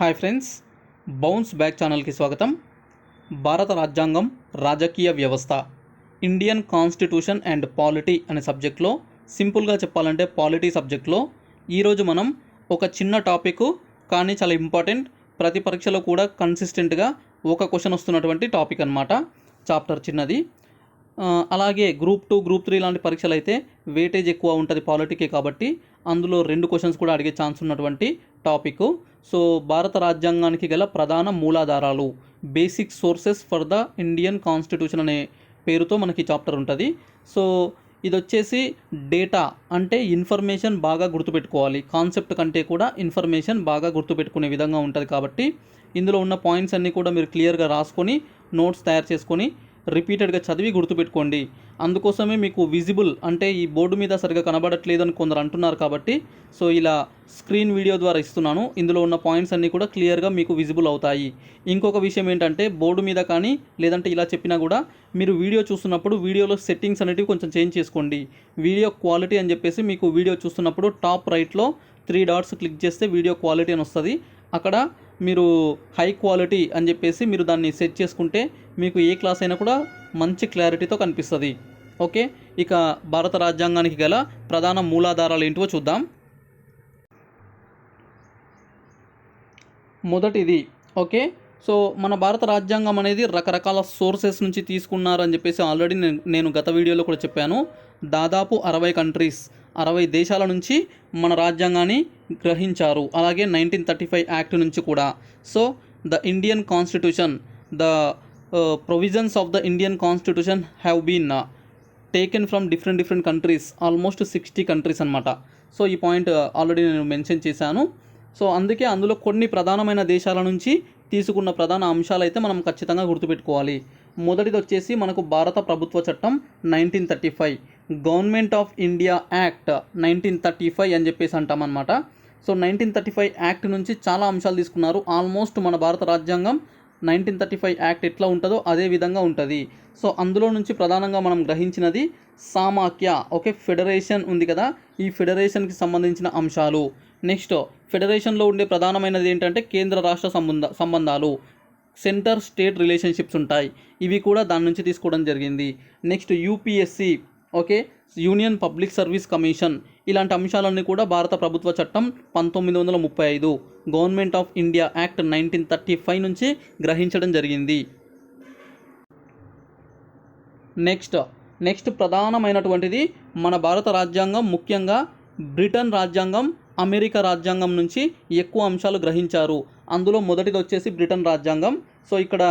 Hi friends bounce back ఛానల్కి స్వాగతం. భారత రాజ్యాంగం రాజకీయ వ్యవస్థ ఇండియన్ కాన్స్టిట్యూషన్ అండ్ పాలిటీ అనే సబ్జెక్ట్లో సింపుల్గా చెప్పాలంటే పాలిటీ సబ్జెక్ట్లో ఈరోజు మనం ఒక చిన్న టాపిక్ కానీ చాలా ఇంపార్టెంట్ ప్రతి పరీక్షలో కూడా కన్సిస్టెంట్గా ఒక క్వశ్చన్ వస్తున్నటువంటి టాపిక్ అన్నమాట. చాప్టర్ చిన్నది. అలాగే గ్రూప్ టూ గ్రూప్ త్రీ లాంటి పరీక్షలు అయితే వెయిటేజ్ ఎక్కువ ఉంటుంది పాలిటీకే కాబట్టి అందులో రెండు క్వశ్చన్స్ కూడా అడిగే ఛాన్స్ ఉన్నటువంటి టాపిక్. సో భారత రాజ్యాంగానికి గల ప్రధాన మూలాధారాలు basic sources for the Indian constitution అనే పేరుతో మనకి చాప్టర్ ఉంటుంది. సో ఇది వచ్చేసి డేటా అంటే ఇన్ఫర్మేషన్ బాగా గుర్తుపెట్టుకోవాలి. కాన్సెప్ట్ కంటే కూడా ఇన్ఫర్మేషన్ బాగా గుర్తుపెట్టుకునే విధంగా ఉంటుంది కాబట్టి ఇందులో ఉన్న పాయింట్స్ అన్నీ కూడా మీరు క్లియర్గా రాసుకొని నోట్స్ తయారు చేసుకొని రిపీటెడ్గా చదివి గుర్తుపెట్టుకోండి. అందుకోసమే మీకు విజిబుల్ అంటే ఈ బోర్డు మీద సరిగా కనబడట్లేదని కొందరు అంటున్నారు కాబట్టి సో ఇలా స్క్రీన్ వీడియో ద్వారా ఇస్తున్నాను. ఇందులో ఉన్న పాయింట్స్ అన్నీ కూడా క్లియర్గా మీకు విజిబుల్ అవుతాయి. ఇంకొక విషయం ఏంటంటే బోర్డు మీద కానీ లేదంటే ఇలా చెప్పినా కూడా మీరు వీడియో చూస్తున్నప్పుడు వీడియోలో సెట్టింగ్స్ అనేటివి కొంచెం చేంజ్ చేసుకోండి. వీడియో క్వాలిటీ అని చెప్పేసి మీకు వీడియో చూస్తున్నప్పుడు టాప్ రైట్లో త్రీ డాట్స్ క్లిక్ చేస్తే వీడియో క్వాలిటీ అని వస్తుంది. అక్కడ మీరు హై క్వాలిటీ అని చెప్పేసి మీరు దాన్ని సెట్ చేసుకుంటే మీకు ఏ క్లాస్ అయినా కూడా మంచి క్లారిటీతో కనిపిస్తుంది. ఓకే ఇక భారత రాజ్యాంగానికి గల ప్రధాన మూలాధారాలు ఏంటివో చూద్దాం. మొదటిది ఓకే సో మన భారత రాజ్యాంగం అనేది రకరకాల సోర్సెస్ నుంచి తీసుకున్నారని చెప్పేసి ఆల్రెడీ నేను గత వీడియోలో కూడా చెప్పాను. దాదాపు అరవై కంట్రీస్ అరవై దేశాల నుంచి మన రాజ్యాంగాన్ని గ్రహించారు. అలాగే నైన్టీన్ థర్టీ ఫైవ్ యాక్ట్ నుంచి కూడా. So the Indian constitution the provisions of the Indian constitution have been taken from different different countries almost sixty countries అనమాట సో ఈ పాయింట్ ఆల్రెడీ నేను మెన్షన్ చేశాను. సో అందుకే అందులో కొన్ని ప్రధానమైన దేశాల నుంచి తీసుకున్న ప్రధాన అంశాలు అయితే మనం ఖచ్చితంగా గుర్తుపెట్టుకోవాలి. మొదటిది వచ్చేసి మనకు భారత ప్రభుత్వ చట్టం nineteen thirty five government of India act nineteen thirty five అని చెప్పేసి అంటామన్నమాట. So nineteen thirty five act నుంచి చాలా అంశాలు తీసుకున్నారు. ఆల్మోస్ట్ మన భారత రాజ్యాంగం నైన్టీన్ థర్టీ ఫైవ్ యాక్ట్ ఎట్లా ఉంటుందో అదే విధంగా ఉంటుంది. సో అందులో నుంచి ప్రధానంగా మనం గ్రహించినది సామాఖ్య ఓకే ఫెడరేషన్ ఉంది కదా. ఈ ఫెడరేషన్కి సంబంధించిన అంశాలు. నెక్స్ట్ ఫెడరేషన్లో ఉండే ప్రధానమైనది ఏంటంటే కేంద్ర రాష్ట్ర సంబంధ సంబంధాలు. సెంటర్ స్టేట్ రిలేషన్షిప్స్ ఉంటాయి. ఇవి కూడా దాని నుంచి తీసుకోవడం జరిగింది. Next UPSC okay? Union public service commission. ఇలాంటి అంశాలన్నీ కూడా భారత ప్రభుత్వ చట్టం పంతొమ్మిది వందల ముప్పై ఐదు government of India act nineteen thirty five నుంచి గ్రహించడం జరిగింది. నెక్స్ట్ నెక్స్ట్ ప్రధానమైనటువంటిది మన భారత రాజ్యాంగం ముఖ్యంగా బ్రిటన్ రాజ్యాంగం అమెరికా రాజ్యాంగం నుంచి ఎక్కువ అంశాలు గ్రహించారు. అందులో మొదటిది వచ్చేసి బ్రిటన్ రాజ్యాంగం. సో ఇక్కడ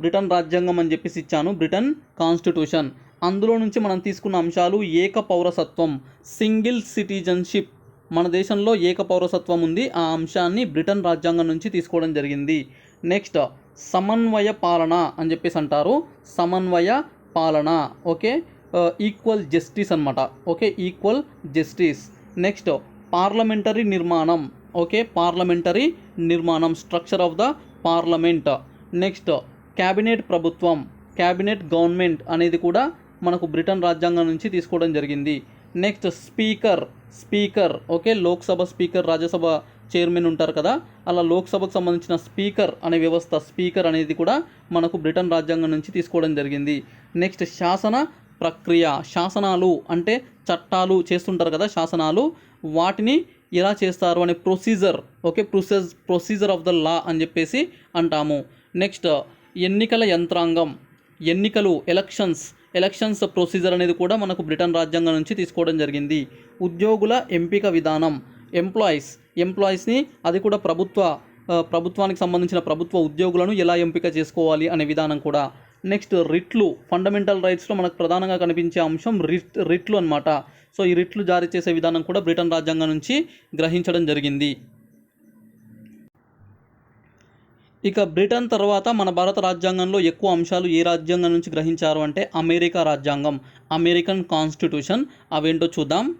బ్రిటన్ రాజ్యాంగం అని చెప్పేసి ఇచ్చాను. Britain constitution. అందులో నుంచి మనం తీసుకున్న అంశాలు ఏక పౌరసత్వం సింగిల్ సిటిజన్షిప్. మన దేశంలో ఏక పౌరసత్వం ఉంది. ఆ అంశాన్ని బ్రిటన్ రాజ్యాంగం నుంచి తీసుకోవడం జరిగింది. నెక్స్ట్ సమన్వయ పాలన అని చెప్పేసి అంటారు. సమన్వయ పాలన ఓకే? ఈక్వల్ జస్టిస్ అన్నమాట. Okay? Equal justice. Next parliamentary నిర్మాణం. ఓకే పార్లమెంటరీ నిర్మాణం. Structure of the parliament. Next cabinet ప్రభుత్వం. క్యాబినెట్ గవర్నమెంట్ అనేది కూడా మనకు బ్రిటన్ రాజ్యాంగం నుంచి తీసుకోవడం జరిగింది. Next speaker. Speaker okay Lok Sabha speaker Rajya Sabha chairman ఉంటారు కదా. అలా లోక్సభకు సంబంధించిన స్పీకర్ అనే వ్యవస్థ స్పీకర్ అనేది కూడా మనకు బ్రిటన్ రాజ్యాంగం నుంచి తీసుకోవడం జరిగింది. నెక్స్ట్ శాసన ప్రక్రియ. శాసనాలు అంటే చట్టాలు చేస్తుంటారు కదా శాసనాలు. వాటిని ఎలా చేస్తారు అనే procedure okay process procedure of the law అని చెప్పేసి అంటాము. నెక్స్ట్ ఎన్నికల యంత్రాంగం ఎన్నికలు ఎలక్షన్స్ ఎలక్షన్స్ ప్రొసీజర్ అనేది కూడా మనకు బ్రిటన్ రాజ్యాంగం నుంచి తీసుకోవడం జరిగింది. ఉద్యోగుల ఎంపిక విధానం ఎంప్లాయీస్ ఎంప్లాయీస్ని అది కూడా ప్రభుత్వ ప్రభుత్వానికి సంబంధించిన ప్రభుత్వ ఉద్యోగులను ఎలా ఎంపిక చేసుకోవాలి అనే విధానం కూడా. నెక్స్ట్ రిట్లు. ఫండమెంటల్ రైట్స్లో మనకు ప్రధానంగా కనిపించే అంశం రిట్ రిట్లు అనమాట సో ఈ రిట్లు జారీ చేసే విధానం కూడా బ్రిటన్ రాజ్యాంగం నుంచి గ్రహించడం జరిగింది. ఇక బ్రిటన్ తర్వాత మన భారత రాజ్యాంగంలో ఎక్కువ అంశాలు ఏ రాజ్యాంగం నుంచి గ్రహించారు అంటే అమెరికా రాజ్యాంగం. American constitution. అవేంటో చూద్దాం.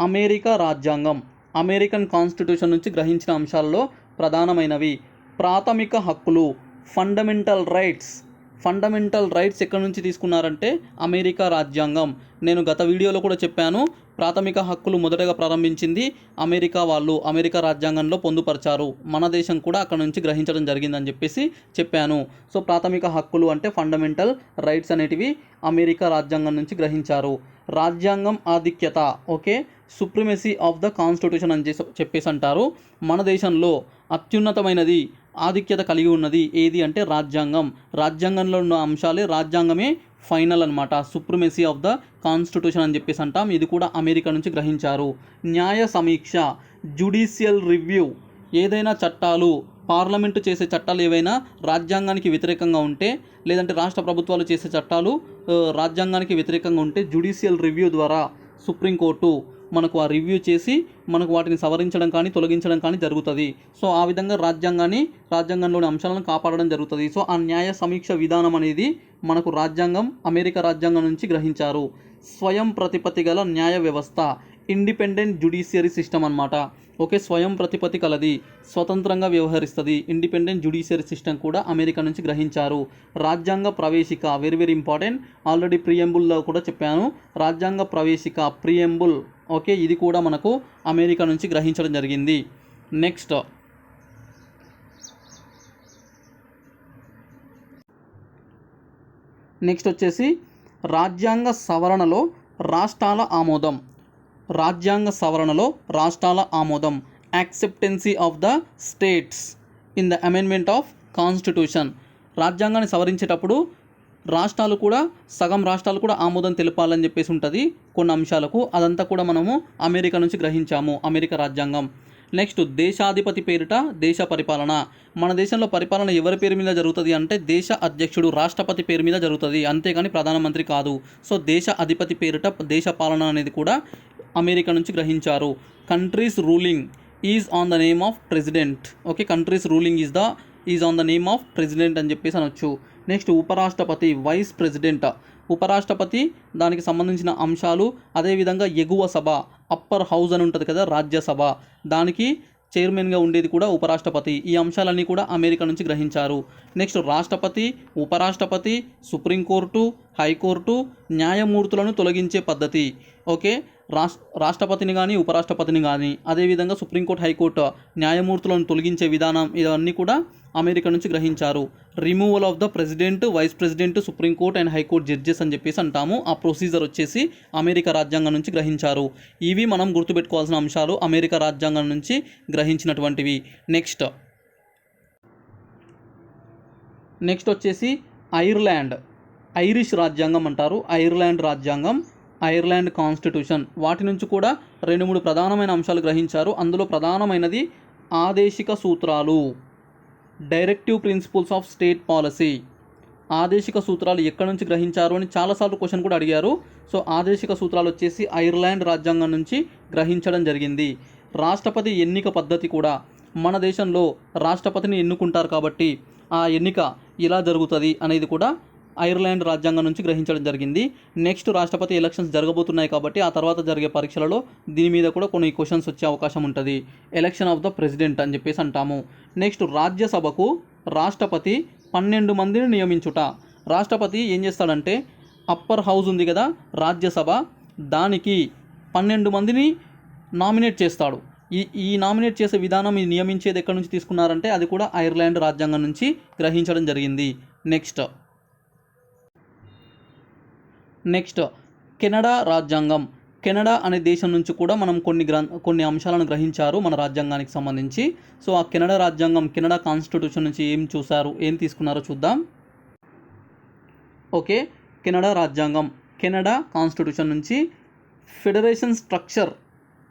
అమెరికా రాజ్యాంగం. అమెరికన్ కాన్స్టిట్యూషన్ నుంచి గ్రహించిన అంశాల్లో ప్రధానమైనవి. ప్రాథమిక హక్కులు. Fundamental rights. ఫండమెంటల్ రైట్స్ ఎక్కడి నుంచి తీసుకున్నారంటే అమెరికా రాజ్యాంగం. నేను గత వీడియోలో కూడా చెప్పాను ప్రాథమిక హక్కులు మొదటగా ప్రారంభించింది అమెరికా వాళ్ళు. అమెరికా రాజ్యాంగంలో పొందుపరిచారు. మన దేశం కూడా అక్కడ నుంచి గ్రహించడం జరిగిందని చెప్పేసి చెప్పాను. సో ప్రాథమిక హక్కులు అంటే ఫండమెంటల్ రైట్స్ అనేటివి అమెరికా రాజ్యాంగం నుంచి గ్రహించారు. రాజ్యాంగం ఆధిక్యత okay? Supremacy of the constitution అని చెప్పేసి అంటారు. మన దేశంలో అత్యున్నతమైనది ఆధిక్యత కలిగి ఉన్నది ఏది అంటే రాజ్యాంగం. రాజ్యాంగంలో ఉన్న అంశాలే రాజ్యాంగమే ఫైనల్ అనమాట సుప్రిమసీ ఆఫ్ ద కాన్స్టిట్యూషన్ అని చెప్పేసి అంటాం. ఇది కూడా అమెరికా నుంచి గ్రహించారు. న్యాయ సమీక్ష జుడిషియల్ రివ్యూ ఏదైనా చట్టాలు పార్లమెంటు చేసే చట్టాలు ఏవైనా రాజ్యాంగానికి వ్యతిరేకంగా ఉంటే లేదంటే రాష్ట్ర ప్రభుత్వాలు చేసే చట్టాలు రాజ్యాంగానికి వ్యతిరేకంగా ఉంటే జుడిషియల్ రివ్యూ ద్వారా సుప్రీంకోర్టు మనకు ఆ రివ్యూ చేసి మనకు వాటిని సవరించడం కానీ తొలగించడం కానీ జరుగుతుంది. సో ఆ విధంగా రాజ్యాంగాన్ని రాజ్యాంగంలోని అంశాలను కాపాడడం జరుగుతుంది. సో ఆ న్యాయ సమీక్ష విధానం అనేది మనకు రాజ్యాంగం అమెరికా రాజ్యాంగం నుంచి గ్రహించారు. స్వయం ప్రతిపత్తి గల న్యాయ వ్యవస్థ ఇండిపెండెంట్ జుడిషియరీ సిస్టమ్ అనమాట ఓకే స్వయం ప్రతిపత్తి కలది స్వతంత్రంగా వ్యవహరిస్తుంది ఇండిపెండెంట్ జుడిషియరీ సిస్టమ్ కూడా అమెరికా నుంచి గ్రహించారు. రాజ్యాంగ ప్రవేశిక వెరీ వెరీ ఇంపార్టెంట్ ఆల్రెడీ ప్రియంబుల్లో కూడా చెప్పాను. రాజ్యాంగ ప్రవేశిక ప్రియంబుల్ ఓకే ఇది కూడా మనకు అమెరికా నుంచి గ్రహించడం జరిగింది. నెక్స్ట్. నెక్స్ట్ వచ్చేసి రాజ్యాంగ సవరణలో రాష్ట్రాల ఆమోదం. రాజ్యాంగ సవరణలో రాష్ట్రాల ఆమోదం. Acceptancy of the states in the amendment of constitution రాజ్యాంగాన్ని సవరించేటప్పుడు రాష్ట్రాలు కూడా సగం రాష్ట్రాలు కూడా ఆమోదం తెలపాలని చెప్పేసి ఉంటుంది కొన్ని అంశాలకు. అదంతా కూడా మనము అమెరికా నుంచి గ్రహించాము అమెరికా రాజ్యాంగం. నెక్స్ట్ దేశాధిపతి పేరిట దేశ పరిపాలన. మన దేశంలో పరిపాలన ఎవరి పేరు మీద జరుగుతుంది అంటే దేశ అధ్యక్షుడు రాష్ట్రపతి పేరు మీద జరుగుతుంది. అంతేగాని ప్రధానమంత్రి కాదు. సో దేశ అధిపతి పేరిట దేశ పాలన అనేది కూడా అమెరికా నుంచి గ్రహించారు. Countries ruling is on the name of president okay countries ruling is the is on the name of president అని చెప్పేసి అనొచ్చు. నెక్స్ట్ ఉపరాష్ట్రపతి వైస్ ప్రెసిడెంట్. ఉపరాష్ట్రపతి దానికి సంబంధించిన అంశాలు అదేవిధంగా ఎగువ సభ అప్పర్ హౌస్ అని ఉంటుంది కదా రాజ్యసభ దానికి చైర్మన్గా ఉండేది కూడా ఉపరాష్ట్రపతి. ఈ అంశాలన్నీ కూడా అమెరికా నుంచి గ్రహించారు. నెక్స్ట్ రాష్ట్రపతి ఉపరాష్ట్రపతి సుప్రీంకోర్టు హైకోర్టు న్యాయమూర్తులను తొలగించే పద్ధతి. ఓకే? రాష్ రాష్ట్రపతిని కానీ ఉపరాష్ట్రపతిని కానీ అదేవిధంగా సుప్రీంకోర్టు హైకోర్టు న్యాయమూర్తులను తొలగించే విధానం ఇవన్నీ కూడా అమెరికా నుంచి గ్రహించారు. Removal of the president vice president supreme court and high court judges అని చెప్పేసి అంటాము. ఆ ప్రొసీజర్ వచ్చేసి అమెరికా రాజ్యాంగం నుంచి గ్రహించారు. ఇవి మనం గుర్తుపెట్టుకోవాల్సిన అంశాలు అమెరికా రాజ్యాంగం నుంచి గ్రహించినటువంటివి. నెక్స్ట్. నెక్స్ట్ వచ్చేసి ఐర్లాండ్. ఐరిష్ రాజ్యాంగం అంటారు. ఐర్లాండ్ రాజ్యాంగం ఐర్లాండ్ కాన్స్టిట్యూషన్. వాటి నుంచి కూడా రెండు మూడు ప్రధానమైన అంశాలు గ్రహించారు. అందులో ప్రధానమైనది ఆదేశిక సూత్రాలు. Directive principles of state policy ఆదేశిక సూత్రాలు ఎక్కడి నుంచి గ్రహించారు అని చాలాసార్లు క్వశ్చన్ కూడా అడిగారు. సో ఆదేశిక సూత్రాలు వచ్చేసి ఐర్లాండ్ రాజ్యాంగం నుంచి గ్రహించడం జరిగింది. రాష్ట్రపతి ఎన్నిక పద్ధతి కూడా మన దేశంలో రాష్ట్రపతిని ఎన్నుకుంటారు కాబట్టి ఆ ఎన్నిక ఇలా జరుగుతుంది అనేది కూడా ఐర్లాండ్ రాజ్యాంగం నుంచి గ్రహించడం జరిగింది. నెక్స్ట్ రాష్ట్రపతి ఎలక్షన్స్ జరగబోతున్నాయి కాబట్టి ఆ తర్వాత జరిగే పరీక్షలలో దీని మీద కూడా కొన్ని క్వశ్చన్స్ వచ్చే అవకాశం ఉంటుంది. ఎలక్షన్ ఆఫ్ ద ప్రెసిడెంట్ అని చెప్పేసి అంటాము. నెక్స్ట్ రాజ్యసభకు రాష్ట్రపతి పన్నెండు మందిని నియమించుట. రాష్ట్రపతి ఏం చేస్తాడంటే అప్పర్ హౌస్ ఉంది కదా రాజ్యసభ దానికి పన్నెండు మందిని నామినేట్ చేస్తాడు. ఈ ఈ నామినేట్ చేసే విధానం నియమించేది ఎక్కడి నుంచి తీసుకున్నారంటే అది కూడా ఐర్లాండ్ రాజ్యాంగం నుంచి గ్రహించడం జరిగింది. నెక్స్ట్ నెక్స్ట్ కెనడా రాజ్యాంగం. కెనడా అనే దేశం నుంచి కూడా మనం కొన్ని గ్రం కొన్ని అంశాలను గ్రహించారు మన రాజ్యాంగానికి సంబంధించి. సో ఆ కెనడా రాజ్యాంగం కెనడా కాన్స్టిట్యూషన్ నుంచి ఏం చూశారు ఏం తీసుకున్నారో చూద్దాం. ఓకే కెనడా రాజ్యాంగం. కెనడా కాన్స్టిట్యూషన్ నుంచి ఫెడరేషన్ స్ట్రక్చర్.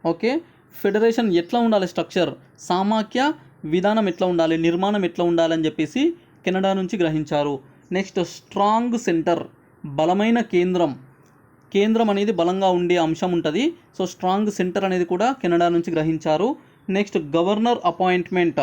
ఓకే ఫెడరేషన్ ఎట్లా ఉండాలి స్ట్రక్చర్? సామాఖ్య విధానం ఎట్లా ఉండాలి? నిర్మాణం ఎట్లా ఉండాలి అని చెప్పేసి కెనడా నుంచి గ్రహించారు. Next strong centre. బలమైన కేంద్రం. కేంద్రం అనేది బలంగా ఉండే అంశం ఉంటుంది. సో స్ట్రాంగ్ సెంటర్ అనేది కూడా కెనడా నుంచి గ్రహించారు. Next governor appointment.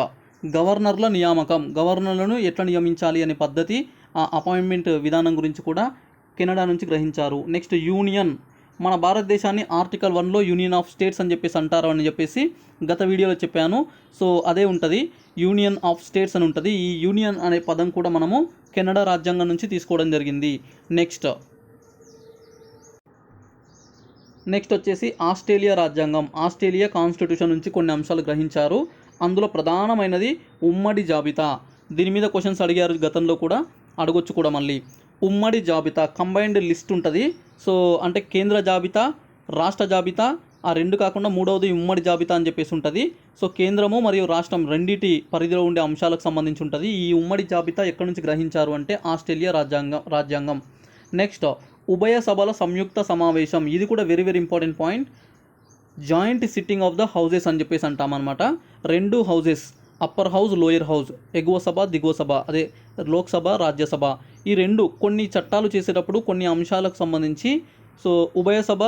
గవర్నర్ల నియామకం. గవర్నర్లను ఎట్లా నియమించాలి అనే పద్ధతి ఆ అపాయింట్మెంట్ విధానం గురించి కూడా కెనడా నుంచి గ్రహించారు. Next union. మన భారతదేశాన్ని ఆర్టికల్ వన్లో యూనియన్ ఆఫ్ స్టేట్స్ అని చెప్పేసి అంటారు అని చెప్పేసి గత వీడియోలో చెప్పాను. సో అదే ఉంటుంది. యూనియన్ ఆఫ్ స్టేట్స్ అని ఉంటుంది. ఈ యూనియన్ అనే పదం కూడా మనము కెనడా రాజ్యాంగం నుంచి తీసుకోవడం జరిగింది. నెక్స్ట్. నెక్స్ట్ వచ్చేసి ఆస్ట్రేలియా రాజ్యాంగం. ఆస్ట్రేలియా కాన్స్టిట్యూషన్ నుంచి కొన్ని అంశాలు గ్రహించారు. అందులో ప్రధానమైనది ఉమ్మడి జాబితా. దీని మీద క్వశ్చన్స్ అడిగారు గతంలో కూడా. అడగొచ్చు కూడా మళ్ళీ. ఉమ్మడి జాబితా కంబైన్డ్ లిస్ట్ ఉంటుంది. సో అంటే కేంద్ర జాబితా రాష్ట్ర జాబితా ఆ రెండు కాకుండా మూడవది ఉమ్మడి జాబితా అని చెప్పేసి ఉంటుంది. సో కేంద్రము మరియు రాష్ట్రం రెండిటి పరిధిలో ఉండే అంశాలకు సంబంధించి ఉంటుంది. ఈ ఉమ్మడి జాబితా ఎక్కడి నుంచి గ్రహించారు అంటే ఆస్ట్రేలియా రాజ్యాంగం రాజ్యాంగం. నెక్స్ట్ ఉభయ సభల సంయుక్త సమావేశం. ఇది కూడా very very important point joint sitting of the houses అని చెప్పేసి అంటామన్నమాట రెండు houses upper house lower house ఎగువ సభ దిగువ సభ. అదే లోక్సభ రాజ్యసభ. ఈ రెండు కొన్ని చట్టాలు చేసేటప్పుడు కొన్ని అంశాలకు సంబంధించి సో ఉభయ సభ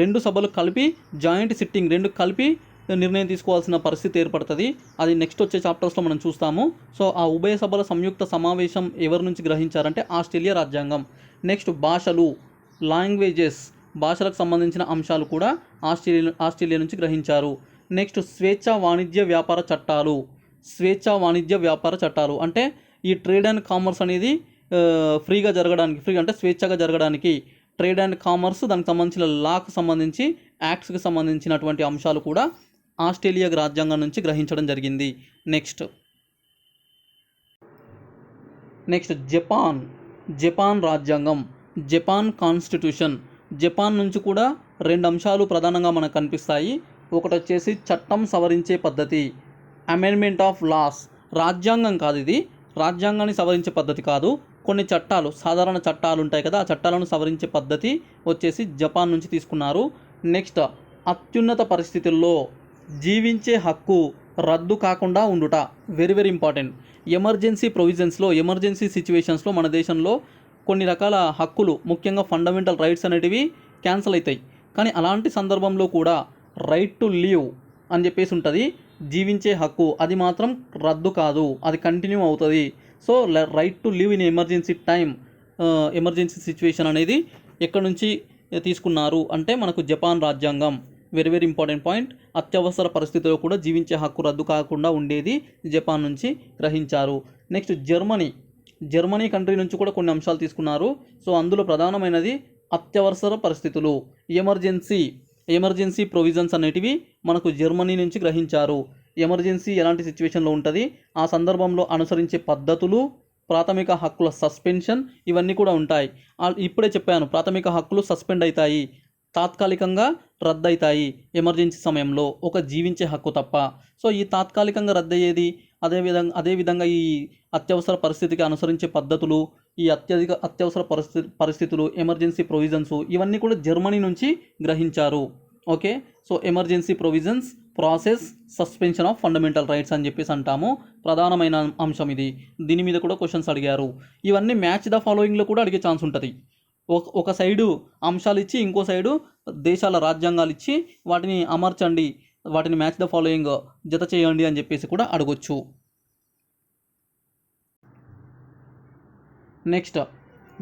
రెండు సభలు కలిపి జాయింట్ సిట్టింగ్ రెండు కలిపి నిర్ణయం తీసుకోవాల్సిన పరిస్థితి ఏర్పడుతుంది. అది నెక్స్ట్ వచ్చే చాప్టర్స్లో మనం చూస్తాము. సో ఆ ఉభయ సభల సంయుక్త సమావేశం ఎవరి నుంచి గ్రహించారంటే ఆస్ట్రేలియా రాజ్యాంగం. నెక్స్ట్ భాషలు లాంగ్వేజెస్ భాషలకు సంబంధించిన అంశాలు కూడా ఆస్ట్రేలియా ఆస్ట్రేలియా నుంచి గ్రహించారు. నెక్స్ట్ స్వేచ్ఛ వాణిజ్య వ్యాపార చట్టాలు స్వేచ్ఛ వాణిజ్య వ్యాపార చట్టాలు. అంటే ఈ ట్రేడ్ అండ్ కామర్స్ అనేది ఫ్రీగా జరగడానికి ఫ్రీ అంటే స్వేచ్ఛగా జరగడానికి ట్రేడ్ అండ్ కామర్స్ దానికి సంబంధించిన లాకు సంబంధించి యాక్ట్స్కి సంబంధించినటువంటి అంశాలు కూడా ఆస్ట్రేలియా రాజ్యాంగం నుంచి గ్రహించడం జరిగింది. నెక్స్ట్. Next Japan. జపాన్ రాజ్యాంగం. Japan constitution. జపాన్ నుంచి కూడా రెండు అంశాలు ప్రధానంగా మనకు కనిపిస్తాయి. ఒకటి వచ్చేసి చట్టం సవరించే పద్ధతి. అమెండ్మెంట్ ఆఫ్ లాస్ రాజ్యాంగం కాదు ఇది. రాజ్యాంగాన్ని సవరించే పద్ధతి కాదు. కొన్ని చట్టాలు సాధారణ చట్టాలు ఉంటాయి కదా ఆ చట్టాలను సవరించే పద్ధతి వచ్చేసి జపాన్ నుంచి తీసుకున్నారు. నెక్స్ట్ అత్యున్నత పరిస్థితుల్లో జీవించే హక్కు రద్దు కాకుండా ఉండుట వెరీ వెరీ ఇంపార్టెంట్ ఎమర్జెన్సీ ప్రొవిజన్స్లో ఎమర్జెన్సీ సిచ్యువేషన్స్లో మన దేశంలో కొన్ని రకాల హక్కులు ముఖ్యంగా ఫండమెంటల్ రైట్స్ అనేటివి క్యాన్సిల్ అవుతాయి కానీ అలాంటి సందర్భంలో కూడా రైట్ టు లీవ్ అని చెప్పేసి ఉంటుంది. జీవించే హక్కు అది మాత్రం రద్దు కాదు అది కంటిన్యూ అవుతుంది. So right to live in emergency time emergency situation అనేది ఎక్కడి నుంచి తీసుకున్నారు అంటే మనకు జపాన్ రాజ్యాంగం. వెరీ వెరీ ఇంపార్టెంట్ పాయింట్ అత్యవసర పరిస్థితుల్లో కూడా జీవించే హక్కు రద్దు కాకుండా ఉండేది జపాన్ నుంచి గ్రహించారు. Next Germany. జర్మనీ కంట్రీ నుంచి కూడా కొన్ని అంశాలు తీసుకున్నారు. సో అందులో ప్రధానమైనది అత్యవసర పరిస్థితులు. ఎమర్జెన్సీ ఎమర్జెన్సీ ప్రొవిజన్స్ అనేటివి మనకు జర్మనీ నుంచి గ్రహించారు. ఎమర్జెన్సీ ఎలాంటి సిచ్యువేషన్లో ఉంటుంది? ఆ సందర్భంలో అనుసరించే పద్ధతులు ప్రాథమిక హక్కుల సస్పెన్షన్ ఇవన్నీ కూడా ఉంటాయి. ఇప్పుడే చెప్పాను ప్రాథమిక హక్కులు సస్పెండ్ అవుతాయి తాత్కాలికంగా రద్దవుతాయి ఎమర్జెన్సీ సమయంలో. ఒక జీవించే హక్కు తప్ప. సో ఈ తాత్కాలికంగా రద్దయ్యేది అదేవిధంగా అదేవిధంగా ఈ అత్యవసర పరిస్థితికి అనుసరించే పద్ధతులు ఈ అత్యధిక అత్యవసర పరిస్థితి పరిస్థితులు ఎమర్జెన్సీ ప్రొవిజన్స్ ఇవన్నీ కూడా జర్మనీ నుంచి గ్రహించారు. Okay? So emergency provisions process suspension of fundamental rights అని చెప్పేసి అంటాము. ప్రధానమైన అంశం ఇది. దీని మీద కూడా క్వశ్చన్స్ అడిగారు. ఇవన్నీ మ్యాచ్ ద ఫాలోయింగ్లో కూడా అడిగే ఛాన్స్ ఉంటుంది. ఒక ఒక సైడు అంశాలు ఇచ్చి ఇంకో సైడు దేశాల రాజ్యాంగాలు ఇచ్చి వాటిని అమర్చండి వాటిని మ్యాచ్ ద ఫాలోయింగ్ జత చేయండి అని చెప్పేసి కూడా అడగొచ్చు. నెక్స్ట్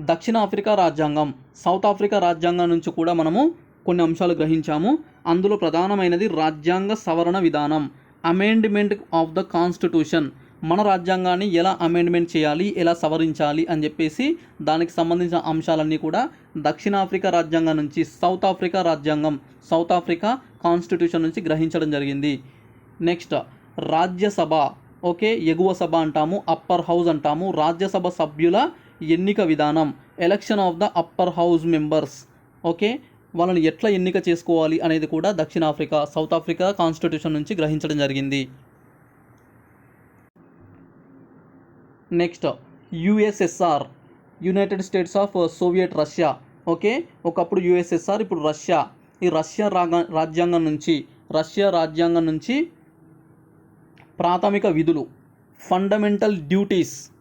దక్షిణ ఆఫ్రికా రాజ్యాంగం. సౌత్ ఆఫ్రికా రాజ్యాంగం నుంచి కూడా మనము కొన్ని అంశాలు గ్రహించాము. అందులో ప్రధానమైనది రాజ్యాంగ సవరణ విధానం అమెండ్మెంట్ ఆఫ్ ద కాన్స్టిట్యూషన్ మన రాజ్యాంగాన్ని ఎలా అమెండ్మెంట్ చేయాలి ఎలా సవరించాలి అని చెప్పేసి దానికి సంబంధించిన అంశాలన్నీ కూడా దక్షిణాఫ్రికా రాజ్యాంగం నుంచి సౌత్ ఆఫ్రికా రాజ్యాంగం సౌత్ ఆఫ్రికా కాన్స్టిట్యూషన్ నుంచి గ్రహించడం జరిగింది. నెక్స్ట్ రాజ్యసభ ఓకే ఎగువ సభ అంటాము అప్పర్ హౌస్ అంటాము. రాజ్యసభ సభ్యుల ఎన్నిక విధానం election of the upper house members okay వాళ్ళని ఎట్లా ఎన్నిక చేసుకోవాలి అనేది కూడా దక్షిణాఫ్రికా సౌత్ ఆఫ్రికా కాన్స్టిట్యూషన్ నుంచి గ్రహించడం జరిగింది. Next USSR united states of soviet Russia. Okay? ఒకప్పుడు యుఎస్ఎస్ఆర్ ఇప్పుడు రష్యా. ఈ రష్యా రాగ రాజ్యాంగం నుంచి రష్యా రాజ్యాంగం నుంచి ప్రాథమిక విధులు ఫండమెంటల్ డ్యూటీస్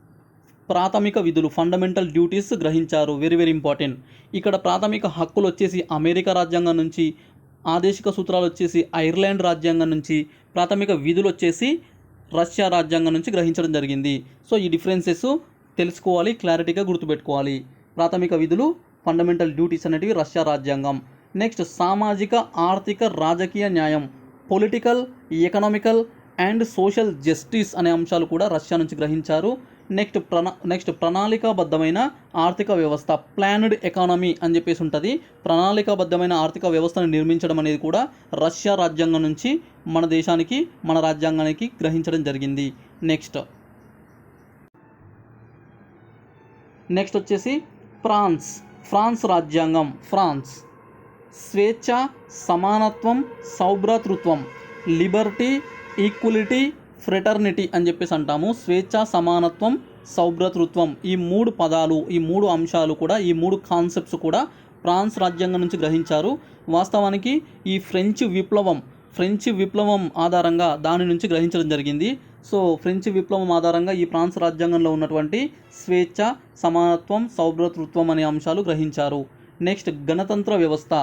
ప్రాథమిక విధులు ఫండమెంటల్ డ్యూటీస్ గ్రహించారు. వెరీ వెరీ ఇంపార్టెంట్ ఇక్కడ ప్రాథమిక హక్కులు వచ్చేసి అమెరికా రాజ్యాంగం నుంచి ఆదేశిక సూత్రాలు వచ్చేసి ఐర్లాండ్ రాజ్యాంగం నుంచి ప్రాథమిక విధులు వచ్చేసి రష్యా రాజ్యాంగం నుంచి గ్రహించడం జరిగింది. సో ఈ డిఫరెన్సెస్ తెలుసుకోవాలి క్లారిటీగా గుర్తుపెట్టుకోవాలి. ప్రాథమిక విధులు ఫండమెంటల్ డ్యూటీస్ అనేటివి రష్యా రాజ్యాంగం. నెక్స్ట్ సామాజిక ఆర్థిక రాజకీయ న్యాయం political economical and social justice అనే అంశాలు కూడా రష్యా నుంచి గ్రహించారు. నెక్స్ట్ ప్రణ నెక్స్ట్ ప్రణాళికాబద్ధమైన ఆర్థిక వ్యవస్థ ప్లానడ్ ఎకానమీ అని చెప్పేసి ఉంటుంది. ప్రణాళికాబద్ధమైన ఆర్థిక వ్యవస్థను నిర్మించడం అనేది కూడా రష్యా రాజ్యాంగం నుంచి మన దేశానికి మన రాజ్యాంగానికి గ్రహించడం జరిగింది. నెక్స్ట్. నెక్స్ట్ వచ్చేసి ఫ్రాన్స్ ఫ్రాన్స్ రాజ్యాంగం ఫ్రాన్స్. స్వేచ్ఛ సమానత్వం సౌభ్రాతృత్వం లిబర్టీ ఈక్వలిటీ ఫ్రెటర్నిటీ అని చెప్పేసి అంటాము. స్వేచ్ఛ సమానత్వం సౌభ్రతృత్వం ఈ మూడు పదాలు ఈ మూడు అంశాలు కూడా ఈ మూడు కాన్సెప్ట్స్ కూడా ఫ్రాన్స్ రాజ్యాంగం నుంచి గ్రహించారు. వాస్తవానికి ఈ ఫ్రెంచ్ విప్లవం ఫ్రెంచ్ విప్లవం ఆధారంగా దాని నుంచి గ్రహించడం జరిగింది. సో ఫ్రెంచ్ విప్లవం ఆధారంగా ఈ ఫ్రాన్స్ రాజ్యాంగంలో ఉన్నటువంటి స్వేచ్ఛ సమానత్వం సౌభ్రతృత్వం అనే అంశాలు గ్రహించారు. నెక్స్ట్ గణతంత్ర వ్యవస్థ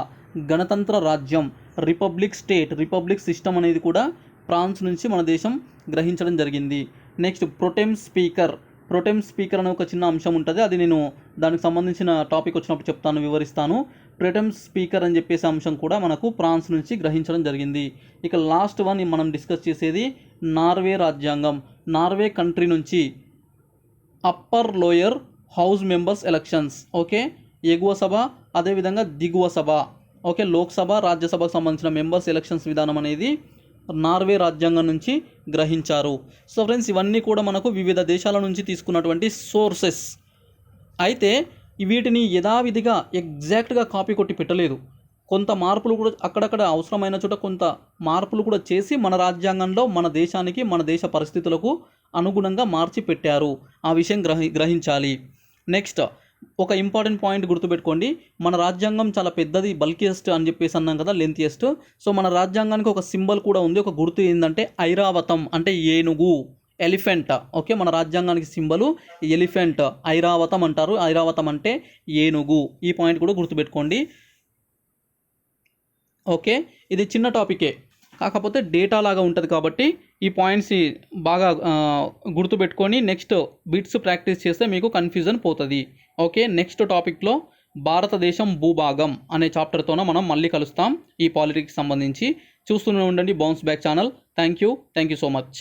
గణతంత్ర రాజ్యం రిపబ్లిక్ స్టేట్ రిపబ్లిక్ సిస్టమ్ అనేది కూడా ఫ్రాన్స్ నుంచి మన దేశం గ్రహించడం జరిగింది. Next pro tem speaker. Pro tem speaker అనే ఒక చిన్న అంశం ఉంటుంది. అది నేను దానికి సంబంధించిన టాపిక్ వచ్చినప్పుడు చెప్తాను వివరిస్తాను. ప్రొటెమ్ స్పీకర్ అని చెప్పేసి అంశం కూడా మనకు ఫ్రాన్స్ నుంచి గ్రహించడం జరిగింది. ఇక లాస్ట్ వన్ మనం డిస్కస్ చేసేది నార్వే రాజ్యాంగం. నార్వే కంట్రీ నుంచి upper lower house members elections okay? ఎగువ సభ అదేవిధంగా దిగువ సభ ఓకే? లోక్సభ రాజ్యసభకు సంబంధించిన మెంబర్స్ ఎలక్షన్స్ విధానం అనేది నార్వే రాజ్యాంగం నుంచి గ్రహించారు. సో ఫ్రెండ్స్ ఇవన్నీ కూడా మనకు వివిధ దేశాల నుంచి తీసుకున్నటువంటి సోర్సెస్. అయితే వీటిని యథావిధిగా ఎగ్జాక్ట్గా కాపీ కొట్టి పెట్టలేదు. కొంత మార్పులు కూడా అక్కడక్కడ అవసరమైన చోట కొంత మార్పులు కూడా చేసి మన రాజ్యాంగంలో మన దేశానికి మన దేశ పరిస్థితులకు అనుగుణంగా మార్చి పెట్టారు ఆ విషయం గ్రహి గ్రహించాలి. నెక్స్ట్ ఒక ఇంపార్టెంట్ పాయింట్ గుర్తుపెట్టుకోండి. మన రాజ్యాంగం చాలా పెద్దది బల్కియెస్ట్ అని చెప్పేసి అన్నాం కదా లెంతియెస్ట్ సో మన రాజ్యాంగానికి ఒక సింబల్ కూడా ఉంది. ఒక గుర్తు ఏంటంటే ఐరావతం అంటే ఏనుగు ఎలిఫెంట్ ఓకే మన రాజ్యాంగానికి సింబలు ఎలిఫెంట్ ఐరావతం అంటారు. ఐరావతం అంటే ఏనుగు. ఈ పాయింట్ కూడా గుర్తుపెట్టుకోండి. ఓకే ఇది చిన్న టాపికే కాకపోతే డేటా లాగా ఉంటుంది కాబట్టి ఈ పాయింట్స్ని బాగా గుర్తుపెట్టుకొని నెక్స్ట్ బిట్స్ ప్రాక్టీస్ చేస్తే మీకు కన్ఫ్యూజన్ పోతుంది. ఓకే నెక్స్ట్ టాపిక్లో భారతదేశం భూభాగం అనే చాప్టర్తోన మనం మళ్ళీ కలుస్తాం ఈ పాలిటిక్స్ సంబంధించి. చూస్తూనే ఉండండి bounce back channel thank you thank you so much